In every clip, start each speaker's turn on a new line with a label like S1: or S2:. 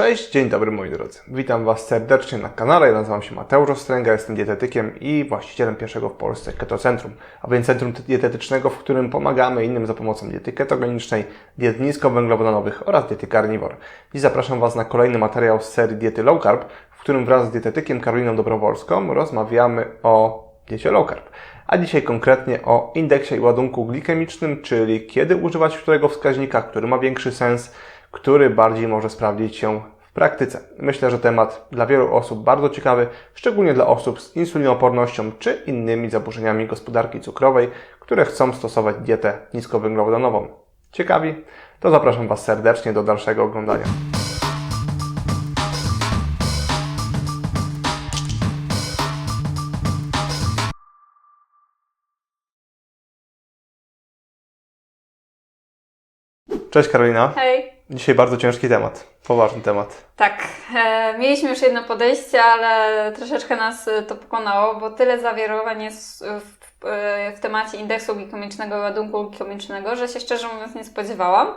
S1: Cześć, dzień dobry moi drodzy. Witam Was serdecznie na kanale. Ja nazywam się Mateusz Ostręga, jestem dietetykiem i właścicielem pierwszego w Polsce ketocentrum, a więc centrum dietetycznego, w którym pomagamy innym za pomocą diety ketogenicznej, diet niskowęglowodanowych oraz diety carnivore. Dziś zapraszam Was na kolejny materiał z serii diety low carb, w którym wraz z dietetykiem Karoliną Dobrowolską rozmawiamy o diecie low carb. A dzisiaj konkretnie o indeksie i ładunku glikemicznym, czyli kiedy używać którego wskaźnika, który ma większy sens, który bardziej może sprawdzić się praktyce. Myślę, że temat dla wielu osób bardzo ciekawy, szczególnie dla osób z insulinoopornością czy innymi zaburzeniami gospodarki cukrowej, które chcą stosować dietę niskowęglowodanową. Ciekawi? To zapraszam Was serdecznie do dalszego oglądania. Cześć Karolina.
S2: Hej.
S1: Dzisiaj bardzo ciężki temat, poważny temat.
S2: Tak, e, mieliśmy już jedno podejście, ale troszeczkę nas e, to pokonało, bo tyle zawirowań jest w, e, w temacie indeksu glikemicznego i ładunku glikemicznego, że się szczerze mówiąc nie spodziewałam,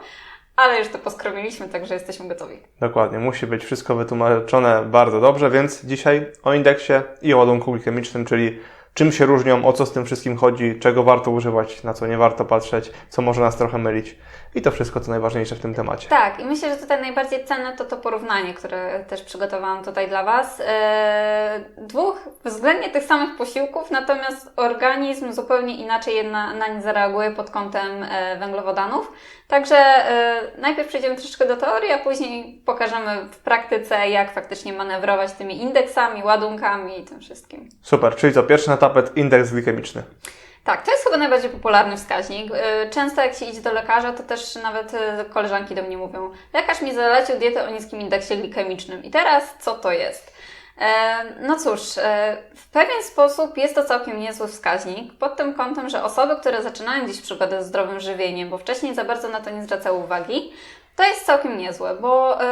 S2: ale już to poskromiliśmy, także jesteśmy gotowi.
S1: Dokładnie, musi być wszystko wytłumaczone bardzo dobrze, więc dzisiaj o indeksie i o ładunku glikemicznym, czyli czym się różnią, o co z tym wszystkim chodzi, czego warto używać, na co nie warto patrzeć, co może nas trochę mylić i to wszystko, co najważniejsze w tym temacie.
S2: Tak, i myślę, że tutaj najbardziej cenne to to porównanie, które też przygotowałam tutaj dla Was. Eee, dwóch względnie tych samych posiłków, natomiast organizm zupełnie inaczej jedna, na nie zareaguje pod kątem e, węglowodanów. Także e, najpierw przejdziemy troszeczkę do teorii, a później pokażemy w praktyce, jak faktycznie manewrować tymi indeksami, ładunkami i tym wszystkim.
S1: Super, czyli co, pierwszy na tapet indeks glikemiczny.
S2: Tak, to jest chyba najbardziej popularny wskaźnik. Yy, Często jak się idzie do lekarza, to też nawet yy, koleżanki do mnie mówią, lekarz mi zalecił dietę o niskim indeksie glikemicznym. I teraz co to jest? E, No cóż, e, w pewien sposób jest to całkiem niezły wskaźnik, pod tym kątem, że osoby, które zaczynają dziś przygodę z zdrowym żywieniem, bo wcześniej za bardzo na to nie zwracały uwagi, to jest całkiem niezłe, bo y,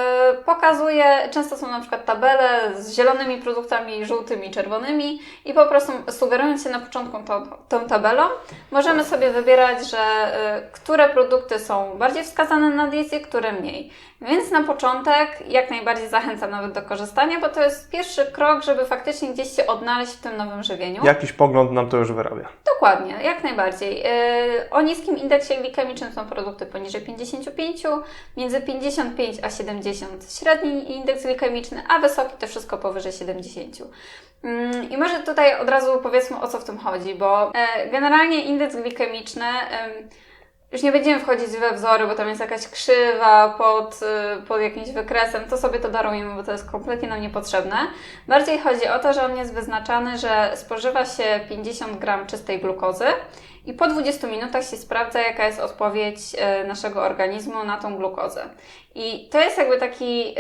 S2: pokazuje, często są na przykład tabele z zielonymi produktami, żółtymi, czerwonymi i po prostu sugerując się na początku tą, tą tabelą, możemy sobie wybierać, że y, które produkty są bardziej wskazane na diecie, które mniej. Więc na początek jak najbardziej zachęcam nawet do korzystania, bo to jest pierwszy krok, żeby faktycznie gdzieś się odnaleźć w tym nowym żywieniu.
S1: Jakiś pogląd nam to już wyrabia.
S2: Dokładnie, jak najbardziej. Yy, O niskim indeksie glikemicznym są produkty poniżej 55, między 55 a 70 średni indeks glikemiczny, a wysoki to wszystko powyżej 70. Ym, I może tutaj od razu powiedzmy o co w tym chodzi, bo e, generalnie indeks glikemiczny już nie będziemy wchodzić we wzory, bo tam jest jakaś krzywa pod, y, pod jakimś wykresem, to sobie to darujemy, bo to jest kompletnie nam niepotrzebne. Bardziej chodzi o to, że on jest wyznaczany, że spożywa się 50 gram czystej glukozy i po 20 minutach się sprawdza, jaka jest odpowiedź y, naszego organizmu na tą glukozę. I to jest jakby taki,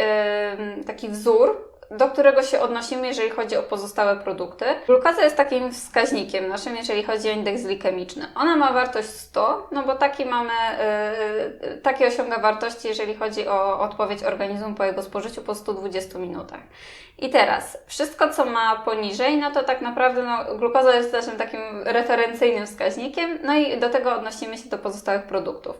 S2: taki wzór, do którego się odnosimy, jeżeli chodzi o pozostałe produkty. Glukoza jest takim wskaźnikiem naszym, jeżeli chodzi o indeks glikemiczny. Ona ma wartość 100, no bo taki mamy, yy, takie osiąga wartości, jeżeli chodzi o odpowiedź organizmu po jego spożyciu po 120 minutach. I teraz, wszystko co ma poniżej, no to tak naprawdę no, glukoza jest naszym takim referencyjnym wskaźnikiem, no i do tego odnosimy się do pozostałych produktów.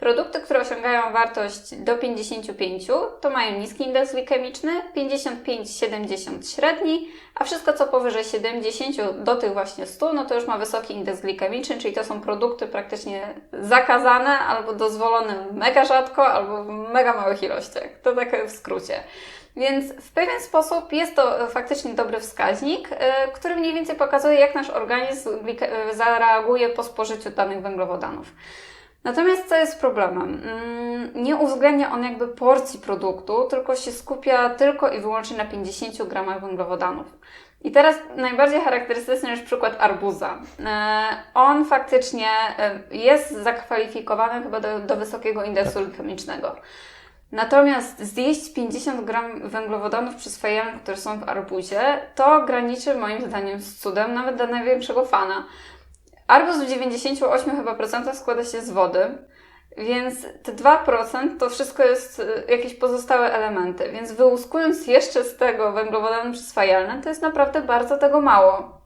S2: Produkty, które osiągają wartość do 55, to mają niski indeks glikemiczny, 55-70 średni, a wszystko co powyżej 70 do tych właśnie 100, no to już ma wysoki indeks glikemiczny, czyli to są produkty praktycznie zakazane albo dozwolone mega rzadko, albo w mega małych ilościach. To tak w skrócie. Więc w pewien sposób jest to faktycznie dobry wskaźnik, yy, który mniej więcej pokazuje, jak nasz organizm yy, zareaguje po spożyciu danych węglowodanów. Natomiast co jest problemem? Mm, Nie uwzględnia on jakby porcji produktu, tylko się skupia tylko i wyłącznie na 50 gramach węglowodanów. I teraz najbardziej charakterystyczny jest przykład arbuza. E, On faktycznie e, jest zakwalifikowany chyba do, do wysokiego indeksu glikemicznego. Natomiast zjeść 50 gram węglowodanów przyswajalnych, które są w arbuzie, to graniczy moim zdaniem z cudem nawet dla największego fana. Arbuz w 98 chyba procentach składa się z wody, więc te 2% to wszystko jest y, jakieś pozostałe elementy. Więc wyłuskując jeszcze z tego węglowodany przyswajalne, to jest naprawdę bardzo tego mało.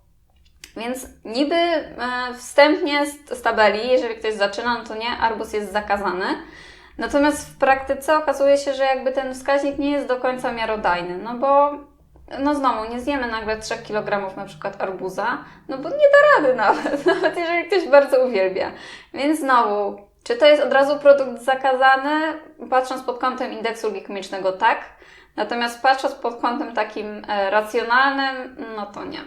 S2: Więc niby e, wstępnie z, tabeli, jeżeli ktoś zaczyna, no to nie, arbuz jest zakazany. Natomiast w praktyce okazuje się, że jakby ten wskaźnik nie jest do końca miarodajny, no bo no znowu, nie zjemy nagle 3 kg na przykład arbuza, no bo nie da rady nawet, nawet jeżeli ktoś bardzo uwielbia. Więc znowu, czy to jest od razu produkt zakazany? Patrząc pod kątem indeksu glikemicznego, tak. Natomiast patrząc pod kątem takim e, racjonalnym, no to nie.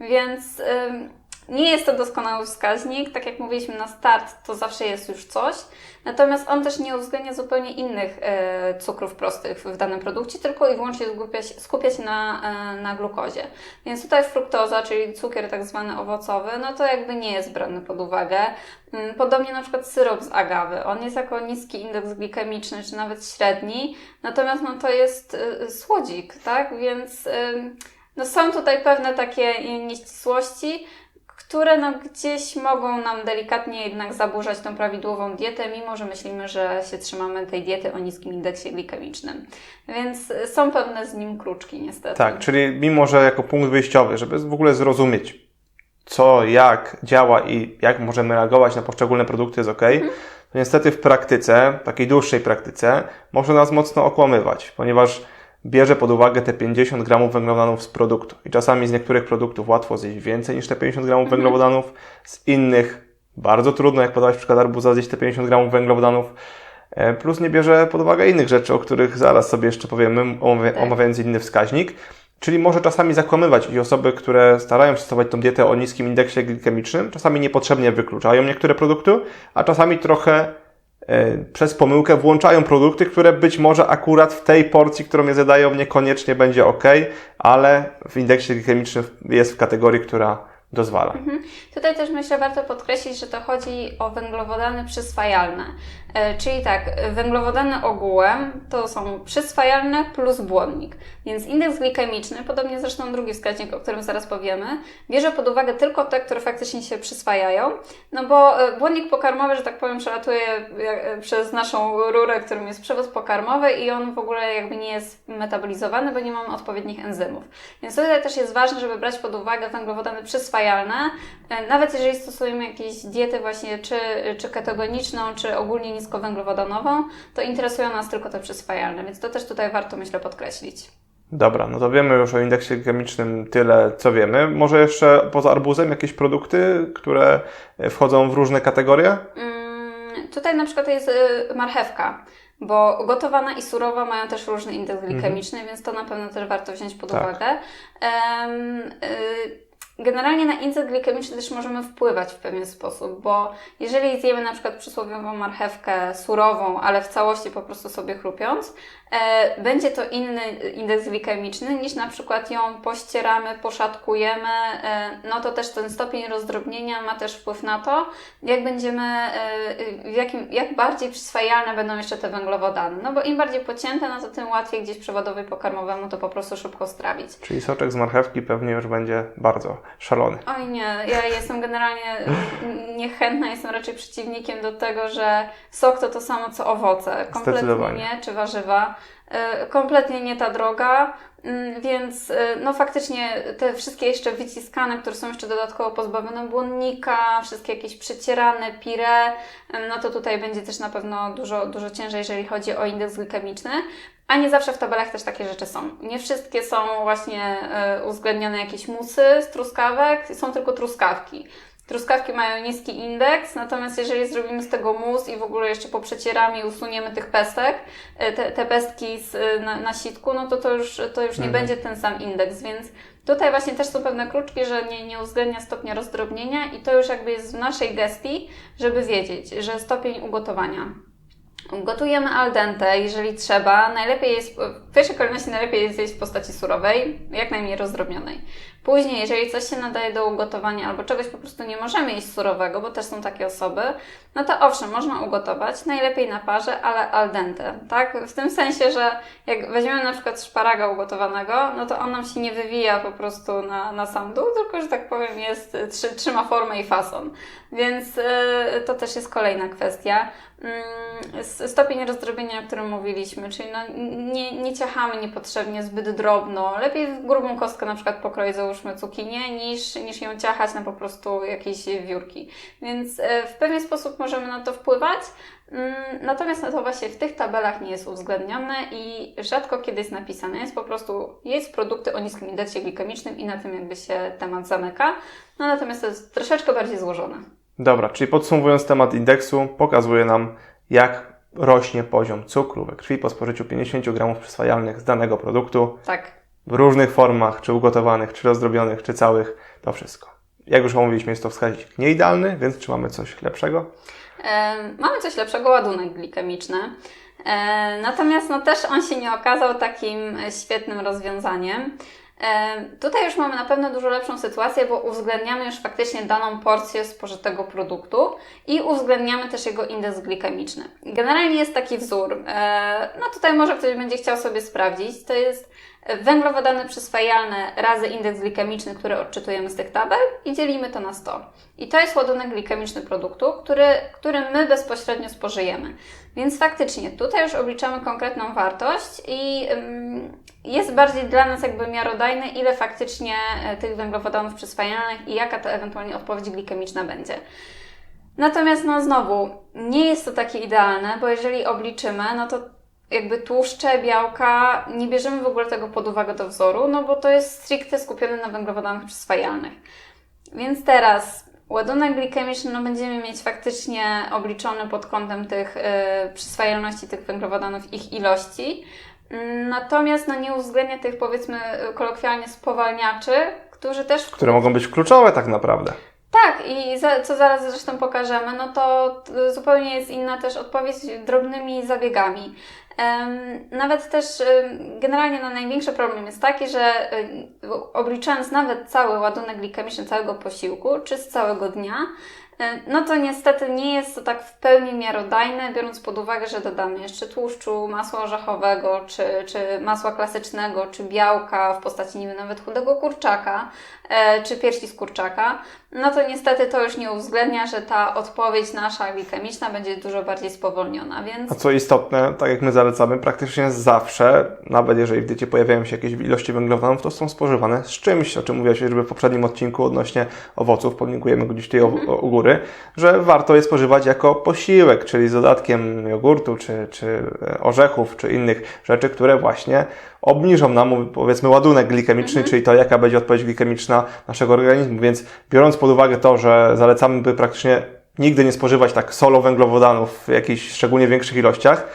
S2: Więc ym, nie jest to doskonały wskaźnik. Tak jak mówiliśmy na start, to zawsze jest już coś. Natomiast on też nie uwzględnia zupełnie innych e, cukrów prostych w danym produkcie, tylko i wyłącznie skupia się, skupia się na, e, na glukozie. Więc tutaj fruktoza, czyli cukier tak zwany owocowy, no to jakby nie jest brany pod uwagę. Mm, Podobnie na przykład syrop z agawy. On jest jako niski indeks glikemiczny, czy nawet średni, natomiast no to jest y, słodzik, tak? Więc y, no są tutaj pewne takie nieścisłości, które no gdzieś mogą nam delikatnie jednak zaburzać tą prawidłową dietę, mimo że myślimy, że się trzymamy tej diety o niskim indeksie glikemicznym. Więc y, są pewne z nim kruczki niestety.
S1: Tak, czyli mimo, że jako punkt wyjściowy, żeby w ogóle zrozumieć, co, jak działa i jak możemy reagować na poszczególne produkty jest ok, to niestety w praktyce, takiej dłuższej praktyce, może nas mocno okłamywać, ponieważ bierze pod uwagę te 50 gramów węglowodanów z produktu. I czasami z niektórych produktów łatwo zjeść więcej niż te 50 gramów węglowodanów, z innych bardzo trudno, jak podałeś przykład arbuza, zjeść te 50 gramów węglowodanów. E, Plus nie bierze pod uwagę innych rzeczy, o których zaraz sobie jeszcze powiemy,
S2: Tak.
S1: omawiając inny wskaźnik. Czyli może czasami zakłamywać i osoby, które starają się stosować tą dietę o niskim indeksie glikemicznym, czasami niepotrzebnie wykluczają niektóre produkty, a czasami trochę przez pomyłkę włączają produkty, które być może akurat w tej porcji, którą je zadają, niekoniecznie będzie ok, ale w indeksie glikemicznym jest w kategorii, która dozwala.
S2: Tutaj też myślę, warto podkreślić, że to chodzi o węglowodany przyswajalne. E, Czyli tak, węglowodany ogółem to są przyswajalne plus błonnik. Więc indeks glikemiczny, podobnie zresztą drugi wskaźnik, o którym zaraz powiemy, bierze pod uwagę tylko te, które faktycznie się przyswajają, no bo e, błonnik pokarmowy, że tak powiem, przelatuje e, przez naszą rurę, którym jest przewóz pokarmowy i on w ogóle jakby nie jest metabolizowany, bo nie mamy odpowiednich enzymów. Więc tutaj też jest ważne, żeby brać pod uwagę węglowodany przyswajalne, nawet jeżeli stosujemy jakieś dietę właśnie czy, czy ketogeniczną, czy ogólnie niskowęglowodanową, to interesują nas tylko te przyswajalne, więc to też tutaj warto myślę podkreślić.
S1: Dobra, no to wiemy już o indeksie glikemicznym tyle, co wiemy. Może jeszcze poza arbuzem jakieś produkty, które wchodzą w różne kategorie?
S2: Mm, Tutaj na przykład jest y, marchewka, bo gotowana i surowa mają też różny indeks glikemiczny, więc to na pewno też warto wziąć pod
S1: Tak.
S2: uwagę. Em, y, Generalnie na indeks glikemiczny też możemy wpływać w pewien sposób, bo jeżeli zjemy na przykład przysłowiową marchewkę surową, ale w całości po prostu sobie chrupiąc, e, będzie to inny indeks glikemiczny niż na przykład ją pościeramy, poszatkujemy, e, no to też ten stopień rozdrobnienia ma też wpływ na to, jak będziemy, e, jakim, jak bardziej przyswajalne będą jeszcze te węglowodany. No bo im bardziej pocięte, no to tym łatwiej gdzieś przewodowi pokarmowemu to po prostu szybko strawić.
S1: Czyli soczek z marchewki pewnie już będzie bardzo szalony.
S2: Oj nie, ja jestem generalnie niechętna, jestem raczej przeciwnikiem do tego, że sok to to samo co owoce. Kompletnie nie, czy warzywa. E, Kompletnie nie ta droga, Mm, więc e, no faktycznie te wszystkie jeszcze wyciskane, które są jeszcze dodatkowo pozbawione błonnika, wszystkie jakieś przecierane, pire, em, no to tutaj będzie też na pewno dużo, dużo ciężej, jeżeli chodzi o indeks glikemiczny. A nie zawsze w tabelach też takie rzeczy są. Nie wszystkie są właśnie e, uwzględnione jakieś musy z truskawek, są tylko truskawki. Truskawki mają niski indeks, natomiast jeżeli zrobimy z tego mus i w ogóle jeszcze poprzecieramy i usuniemy tych pestek, e, te, te pestki z, e, na, na sitku, no to to już, to już nie
S1: Mhm.
S2: będzie ten sam indeks, więc tutaj właśnie też są pewne kruczki, że nie, nie uwzględnia stopnia rozdrobnienia i to już jakby jest w naszej gestii, żeby wiedzieć, że stopień ugotowania Gotujemy al dente, jeżeli trzeba. Najlepiej jest, w pierwszej kolejności najlepiej jest jeść w postaci surowej, jak najmniej rozdrobnionej. Później, jeżeli coś się nadaje do ugotowania albo czegoś po prostu nie możemy jeść surowego, bo też są takie osoby, no to owszem, można ugotować, najlepiej na parze, ale al dente, tak? W tym sensie, że jak weźmiemy na przykład szparaga ugotowanego, no to on nam się nie wywija po prostu na, na sam dół, tylko, że tak powiem, jest, trzy, trzyma formę i fason. Więc y, to też jest kolejna kwestia. S- stopień rozdrobienia, o którym mówiliśmy, czyli no, nie, nie ciachamy niepotrzebnie zbyt drobno. Lepiej grubą kostkę na przykład pokroić załóżmy cukinię, niż, niż ją ciachać na po prostu jakieś wiórki. Więc e, w pewien sposób możemy na to wpływać. Mm, Natomiast to właśnie w tych tabelach nie jest uwzględnione i rzadko kiedy jest napisane. Jest po prostu, jest produkty o niskim indeksie glikemicznym i na tym jakby się temat zamyka. No natomiast to jest troszeczkę bardziej złożone.
S1: Dobra, czyli podsumowując temat indeksu, pokazuje nam, jak rośnie poziom cukru we krwi po spożyciu 50 gramów przyswajalnych z danego produktu
S2: Tak.
S1: W różnych formach, czy ugotowanych, czy rozdrobionych, czy całych, to wszystko. Jak już omówiliśmy, jest to wskaźnik nieidealny, więc czy mamy coś lepszego?
S2: E, Mamy coś lepszego, ładunek glikemiczny. E, Natomiast no, też on się nie okazał takim świetnym rozwiązaniem. E, Tutaj już mamy na pewno dużo lepszą sytuację, bo uwzględniamy już faktycznie daną porcję spożytego produktu i uwzględniamy też jego indeks glikemiczny. Generalnie jest taki wzór. E, No tutaj może ktoś będzie chciał sobie sprawdzić. To jest węglowodany przyswajalne razy indeks glikemiczny, który odczytujemy z tych tabel i dzielimy to na 100. I to jest ładunek glikemiczny produktu, który, który my bezpośrednio spożyjemy. Więc faktycznie tutaj już obliczamy konkretną wartość i ym, jest bardziej dla nas jakby miarodajne, ile faktycznie e, tych węglowodanów przyswajalnych i jaka to ewentualnie odpowiedź glikemiczna będzie. Natomiast no znowu, nie jest to takie idealne, bo jeżeli obliczymy, no to jakby tłuszcze, białka, nie bierzemy w ogóle tego pod uwagę do wzoru, no bo to jest stricte skupione na węglowodanach przyswajalnych. Więc teraz ładunek glikemiczny no będziemy mieć faktycznie obliczony pod kątem tych y, przyswajalności tych węglowodanów, ich ilości. Natomiast no nie uwzględnia tych powiedzmy y, kolokwialnie spowalniaczy, którzy też
S1: Które mogą być kluczowe tak naprawdę.
S2: tak, i za, co zaraz zresztą pokażemy, no to t- zupełnie jest inna też odpowiedź drobnymi zabiegami. Nawet też generalnie no, największy problem jest taki, że obliczając nawet cały ładunek glikemiczny całego posiłku, czy z całego dnia, no to niestety nie jest to tak w pełni miarodajne, biorąc pod uwagę, że dodamy jeszcze tłuszczu, masła orzechowego, czy, czy masła klasycznego, czy białka w postaci wiem, nawet chudego kurczaka, e, czy piersi z kurczaka, no to niestety to już nie uwzględnia, że ta odpowiedź nasza glikemiczna będzie dużo bardziej spowolniona, więc
S1: A co istotne, tak jak my zalecamy, praktycznie zawsze, nawet jeżeli w diecie pojawiają się jakieś ilości węglowodanów, to są spożywane z czymś, o czym mówiłaś choćby w poprzednim odcinku odnośnie owoców, podlinkujemy go gdzieś tutaj
S2: Mhm.
S1: u, u że warto je spożywać jako posiłek, czyli z dodatkiem jogurtu, czy, czy e, orzechów, czy innych rzeczy, które właśnie obniżą nam, powiedzmy, ładunek glikemiczny,
S2: Mhm.
S1: czyli to, jaka będzie odpowiedź glikemiczna naszego organizmu. Więc biorąc pod uwagę to, że zalecamy, by praktycznie nigdy nie spożywać tak solo węglowodanów w jakichś szczególnie większych ilościach,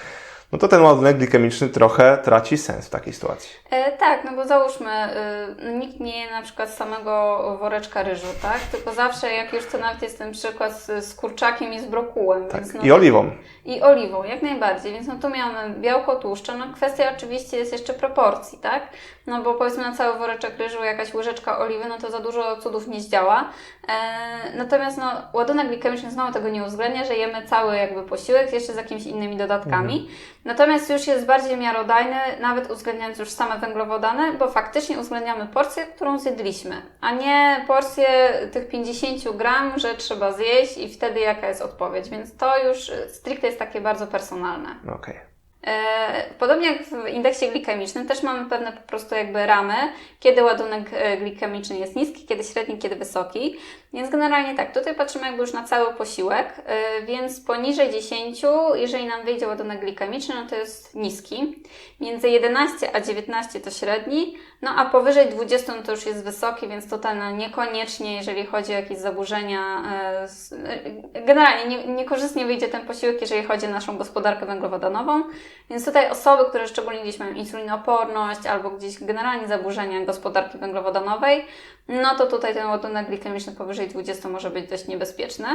S1: no to ten ładunek glikemiczny trochę traci sens w takiej sytuacji.
S2: E, tak, no bo załóżmy, y, nikt nie je na przykład samego woreczka ryżu, tak? Tylko zawsze, jak już to nawet jest ten przykład z, z kurczakiem i z brokułem.
S1: Tak.
S2: No
S1: I oliwą.
S2: I oliwą, jak najbardziej. Więc no tu mamy białko, tłuszcze. No kwestia oczywiście jest jeszcze proporcji, tak? No bo powiedzmy na cały woreczek ryżu jakaś łyżeczka oliwy, no to za dużo cudów nie zdziała. E, natomiast no ładunek glikemiczny znowu tego nie uwzględnia, że jemy cały jakby posiłek jeszcze z jakimiś innymi dodatkami. Natomiast już jest bardziej miarodajny, nawet uwzględniając już same węglowodany, bo faktycznie uwzględniamy porcję, którą zjedliśmy, a nie porcję tych 50 gram, że trzeba zjeść i wtedy jaka jest odpowiedź. Więc to już y, stricte jest takie bardzo personalne.
S1: Okej.
S2: E, Podobnie jak w indeksie glikemicznym, też mamy pewne po prostu jakby ramy, kiedy ładunek e, glikemiczny jest niski, kiedy średni, kiedy wysoki. Więc generalnie tak, tutaj patrzymy jakby już na cały posiłek, e, więc poniżej 10, jeżeli nam wyjdzie ładunek glikemiczny, no to jest niski. Między 11 a 19 to średni, no a powyżej 20 no to już jest wysoki, więc tutaj no niekoniecznie, jeżeli chodzi o jakieś zaburzenia, s- e, generalnie nie, niekorzystnie wyjdzie ten posiłek, jeżeli chodzi o naszą gospodarkę węglowodanową. Więc tutaj osoby, które szczególnie gdzieś mają insulinooporność albo gdzieś generalnie zaburzenia gospodarki węglowodanowej, no to tutaj ten ładunek glikemiczny powyżej 20 może być dość niebezpieczny.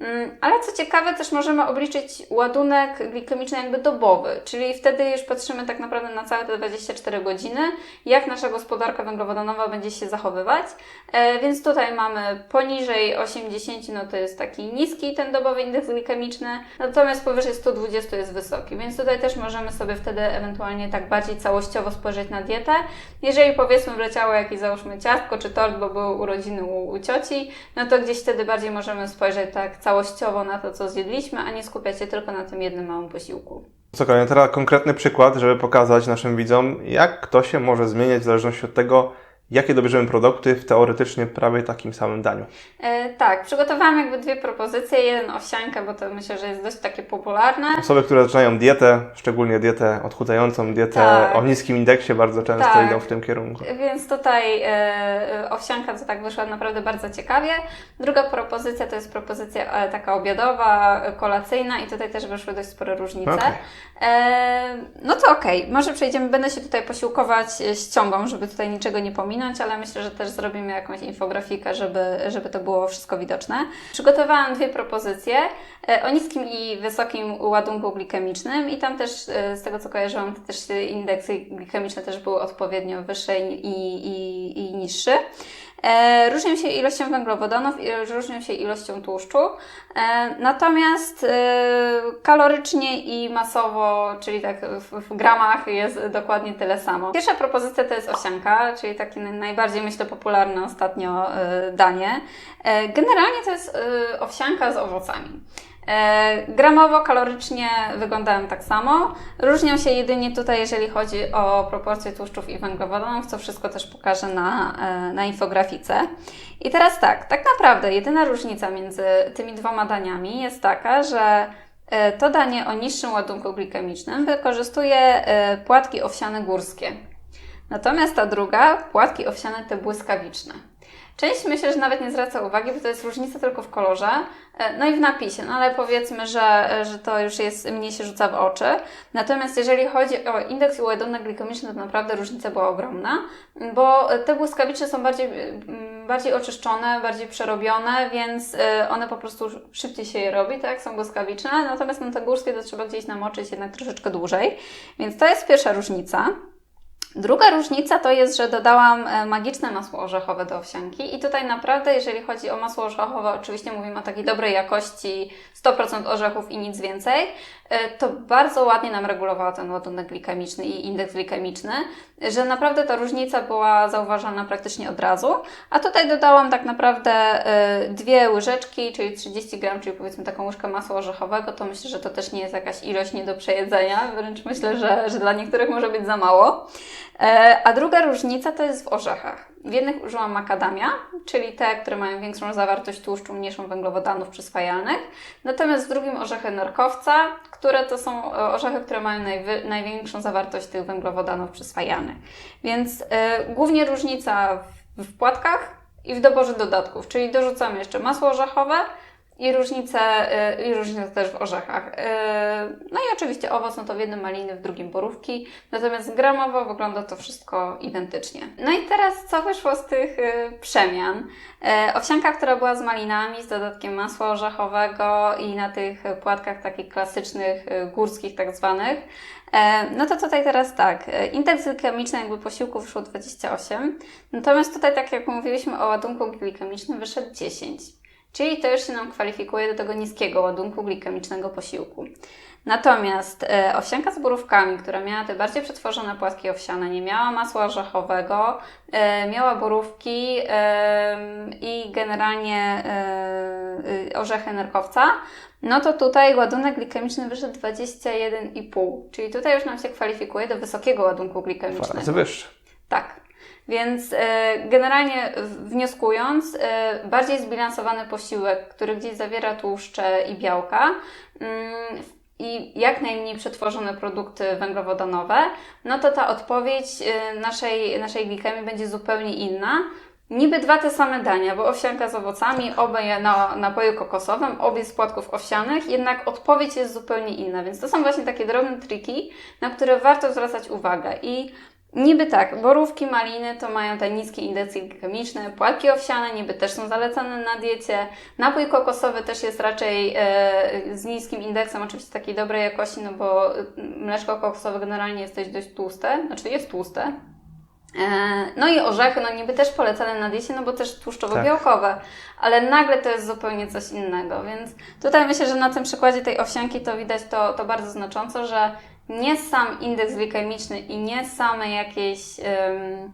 S2: Mm, Ale co ciekawe, też możemy obliczyć ładunek glikemiczny jakby dobowy, czyli wtedy już patrzymy tak naprawdę na całe te 24 godziny, jak nasza gospodarka węglowodanowa będzie się zachowywać. E, więc tutaj mamy poniżej 80, no to jest taki niski ten dobowy indeks glikemiczny, natomiast powyżej 120 jest wysoki, więc tutaj też możemy sobie wtedy ewentualnie tak bardziej całościowo spojrzeć na dietę. Jeżeli powiedzmy wleciało jakieś załóżmy ciastko czy tort, bo były urodziny u, u cioci, no to gdzieś wtedy bardziej możemy spojrzeć tak całościowo na to, co zjedliśmy, a nie skupiać się tylko na tym jednym małym posiłku.
S1: Co kolejne, teraz konkretny przykład, żeby pokazać naszym widzom, jak to się może zmieniać w zależności od tego, jakie dobierzemy produkty w teoretycznie prawie takim samym daniu.
S2: E, tak, przygotowałam jakby dwie propozycje. Jeden owsiankę, bo to myślę, że jest dość takie popularne.
S1: Osoby, które zaczynają dietę, szczególnie dietę odchudzającą, dietę
S2: Tak.
S1: o niskim indeksie, bardzo często
S2: Tak.
S1: idą w tym kierunku.
S2: Więc tutaj e, e, owsianka to tak wyszła naprawdę bardzo ciekawie. Druga propozycja to jest propozycja e, taka obiadowa, e, kolacyjna i tutaj też wyszły dość spore różnice.
S1: Okej.
S2: E, no to okej, może przejdziemy, będę się tutaj posiłkować e, ściągą, żeby tutaj niczego nie pominąć, ale myślę, że też zrobimy jakąś infografikę, żeby, żeby to było wszystko widoczne. Przygotowałam dwie propozycje e, o niskim i wysokim ładunku glikemicznym i tam też e, z tego co kojarzyłam, to też indeksy glikemiczne też były odpowiednio wyższe i, i, i. E, różnią się ilością węglowodanów i różnią się ilością tłuszczu. E, natomiast e, kalorycznie i masowo, czyli tak w, gramach jest dokładnie tyle samo. Pierwsza propozycja to jest owsianka, czyli takie najbardziej myślę popularne ostatnio danie. Generalnie to jest owsianka z owocami. E, Gramowo, kalorycznie wyglądają tak samo. Różnią się jedynie tutaj, jeżeli chodzi o proporcje tłuszczów i węglowodanów, co wszystko też pokażę na, e, na infografice. I teraz tak, tak naprawdę jedyna różnica między tymi dwoma daniami jest taka, że e, to danie o niższym ładunku glikemicznym wykorzystuje płatki owsiane górskie. Natomiast ta druga, płatki owsiane te błyskawiczne. Część myślę, że nawet nie zwraca uwagi, bo to jest różnica tylko w kolorze, e, no i w napisie, no ale powiedzmy, że, że to już jest, mniej się rzuca w oczy. Natomiast jeżeli chodzi o indeks i ładunek glikemiczny, to naprawdę różnica była ogromna, bo te błyskawiczne są bardziej, mm, bardziej oczyszczone, bardziej przerobione, więc e, one po prostu szybciej się je robi, tak, są błyskawiczne, natomiast no, te górskie to trzeba gdzieś namoczyć jednak troszeczkę dłużej, więc to jest pierwsza różnica. Druga różnica to jest, że dodałam e, magiczne masło orzechowe do owsianki i tutaj naprawdę, jeżeli chodzi o masło orzechowe, oczywiście mówimy o takiej dobrej jakości, 100% orzechów i nic więcej, to bardzo ładnie nam regulowało ten ładunek glikemiczny i indeks glikemiczny, że naprawdę ta różnica była zauważalna praktycznie od razu, a tutaj dodałam tak naprawdę e, dwie łyżeczki, czyli 30 gram, czyli powiedzmy taką łyżkę masła orzechowego, to myślę, że to też nie jest jakaś ilość nie do przejedzenia, wręcz myślę, że, że dla niektórych może być za mało. E, A druga różnica to jest w orzechach. W jednych użyłam makadamia, czyli te, które mają większą zawartość tłuszczu, mniejszą węglowodanów przyswajalnych. Natomiast w drugim orzechy nerkowca, które to są e, orzechy, które mają największą zawartość tych węglowodanów przyswajalnych. Więc e, głównie różnica w, w płatkach i w doborze dodatków, czyli dorzucamy jeszcze masło orzechowe, i różnice, y, i różnice też w orzechach. Y, No i oczywiście owoc, no to w jednym maliny, w drugim borówki. Natomiast gramowo wygląda to wszystko identycznie. No i teraz co wyszło z tych y, przemian? Owsianka, która była z malinami, z dodatkiem masła orzechowego i na tych płatkach takich klasycznych, górskich tak zwanych. No to tutaj teraz tak, indeks glikemiczny jakby posiłku wyszło 28, natomiast tutaj tak jak mówiliśmy o ładunku glikemicznym wyszedł 10. Czyli to już się nam kwalifikuje do tego niskiego ładunku glikemicznego posiłku. Natomiast e, owsianka z borówkami, która miała te bardziej przetworzone płatki owsiane, nie miała masła orzechowego, e, miała borówki e, i generalnie e, orzechy nerkowca, no to tutaj ładunek glikemiczny wyszedł 21,5, czyli tutaj już nam się kwalifikuje do wysokiego ładunku
S1: Dwa
S2: glikemicznego.
S1: razy wyższy.
S2: Tak. Więc e, generalnie wnioskując, e, bardziej zbilansowany posiłek, który gdzieś zawiera tłuszcze i białka mm, i jak najmniej przetworzone produkty węglowodanowe, no to ta odpowiedź e, naszej, naszej glikemii będzie zupełnie inna. Niby dwa te same dania, bo owsianka z owocami, obie na napoju kokosowym, obie z płatków owsianych, jednak odpowiedź jest zupełnie inna. Więc to są właśnie takie drobne triki, na które warto zwracać uwagę. I Niby tak, borówki, maliny to mają te niskie indeksy glikemiczne, płatki owsiane niby też są zalecane na diecie, napój kokosowy też jest raczej e, z niskim indeksem, oczywiście takiej dobrej jakości, no bo y, mleczko kokosowe generalnie jest dość, dość tłuste, znaczy jest tłuste. E, No i orzechy, no niby też polecane na diecie, no bo też tłuszczowo-białkowe, ale nagle to jest zupełnie coś innego, więc tutaj myślę, że na tym przykładzie tej owsianki to widać to, to bardzo znacząco, że nie sam indeks glikemiczny i nie same jakieś em,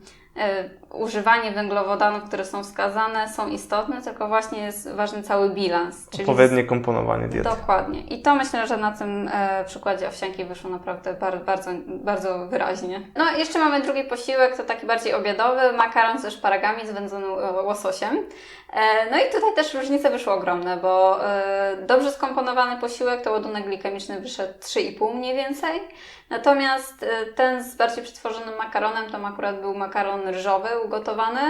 S2: używanie węglowodanów, które są wskazane, są istotne, tylko właśnie jest ważny cały bilans. Czyli
S1: Odpowiednie komponowanie diety.
S2: Dokładnie. I to myślę, że na tym e, przykładzie owsianki wyszło naprawdę bar, bardzo, bardzo wyraźnie. No i jeszcze mamy drugi posiłek, to taki bardziej obiadowy, makaron ze szparagami z wędzonym e, łososiem. E, no i tutaj też różnice wyszły ogromne, bo e, dobrze skomponowany posiłek to ładunek glikemiczny wyszedł 3,5 mniej więcej. Natomiast e, ten z bardziej przetworzonym makaronem, tam akurat był makaron ryżowy ugotowany,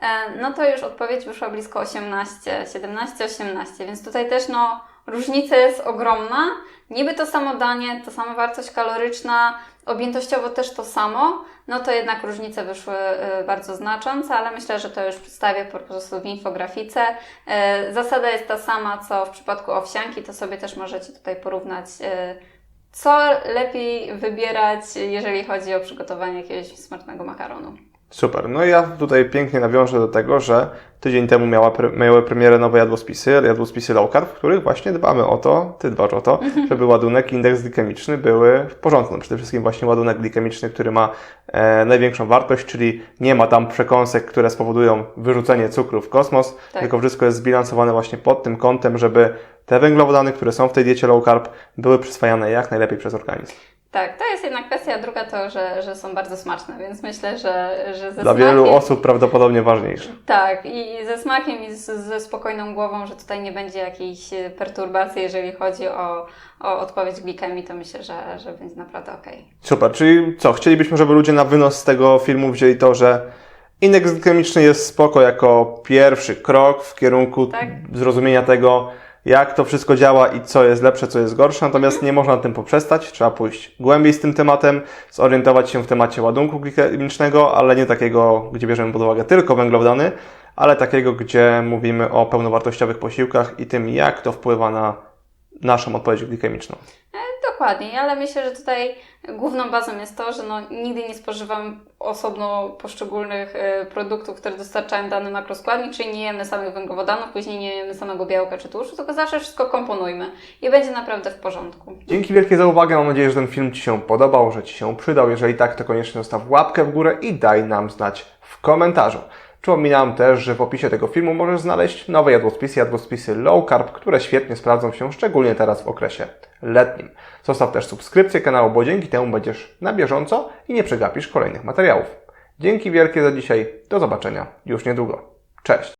S2: e, no to już odpowiedź wyszła blisko 18, 17, 18, więc tutaj też no różnica jest ogromna. Niby to samo danie, ta sama wartość kaloryczna, objętościowo też to samo, no to jednak różnice wyszły e, bardzo znaczące, ale myślę, że to już przedstawię po prostu w infografice. E, Zasada jest ta sama, co w przypadku owsianki, to sobie też możecie tutaj porównać, co lepiej wybierać, jeżeli chodzi o przygotowanie jakiegoś smacznego makaronu.
S1: Super. No i ja tutaj pięknie nawiążę do tego, że tydzień temu miała pre, miały premierę nowe jadłospisy, jadłospisy low carb, w których właśnie dbamy o to, ty dbasz o to, żeby ładunek i indeks glikemiczny były w porządku. No przede wszystkim właśnie ładunek glikemiczny, który ma e, największą wartość, czyli nie ma tam przekąsek, które spowodują wyrzucenie cukru w kosmos,
S2: Tak.
S1: tylko wszystko jest zbilansowane właśnie pod tym kątem, żeby te węglowodany, które są w tej diecie low carb, były przyswajane jak najlepiej przez organizm.
S2: Tak, to jest jedna kwestia, druga to, że, że są bardzo smaczne, więc myślę, że, że ze
S1: Dla
S2: smakiem...
S1: wielu osób prawdopodobnie ważniejsze.
S2: Tak, i ze smakiem i z, ze spokojną głową, że tutaj nie będzie jakiejś e, perturbacji, jeżeli chodzi o, o odpowiedź glikemii, to myślę, że, że będzie naprawdę okej.
S1: Super, czyli co? Chcielibyśmy, żeby ludzie na wynos z tego filmu wzięli to, że indeks glikemiczny jest spoko jako pierwszy krok w kierunku
S2: Tak.
S1: zrozumienia tego, jak to wszystko działa i co jest lepsze, co jest gorsze. Natomiast nie można na tym poprzestać. Trzeba pójść głębiej z tym tematem, zorientować się w temacie ładunku glikemicznego, ale nie takiego, gdzie bierzemy pod uwagę tylko węglowodany, ale takiego, gdzie mówimy o pełnowartościowych posiłkach i tym, jak to wpływa na naszą odpowiedź glikemiczną.
S2: Dokładnie, ale myślę, że tutaj główną bazą jest to, że no, nigdy nie spożywam osobno poszczególnych e, produktów, które dostarczają dany makroskładnik, czyli nie jemy samych węglowodanów, później nie jemy samego białka czy tłuszczu, tylko zawsze wszystko komponujmy i będzie naprawdę w porządku.
S1: Dzięki wielkie za uwagę. Mam nadzieję, że ten film Ci się podobał, że Ci się przydał. Jeżeli tak, to koniecznie zostaw łapkę w górę i daj nam znać w komentarzu. Przypominam też, że w opisie tego filmu możesz znaleźć nowe jadłospisy, jadłospisy low carb, które świetnie sprawdzą się szczególnie teraz w okresie letnim. Zostaw też subskrypcję kanału, bo dzięki temu będziesz na bieżąco i nie przegapisz kolejnych materiałów. Dzięki wielkie za dzisiaj. Do zobaczenia już niedługo. Cześć!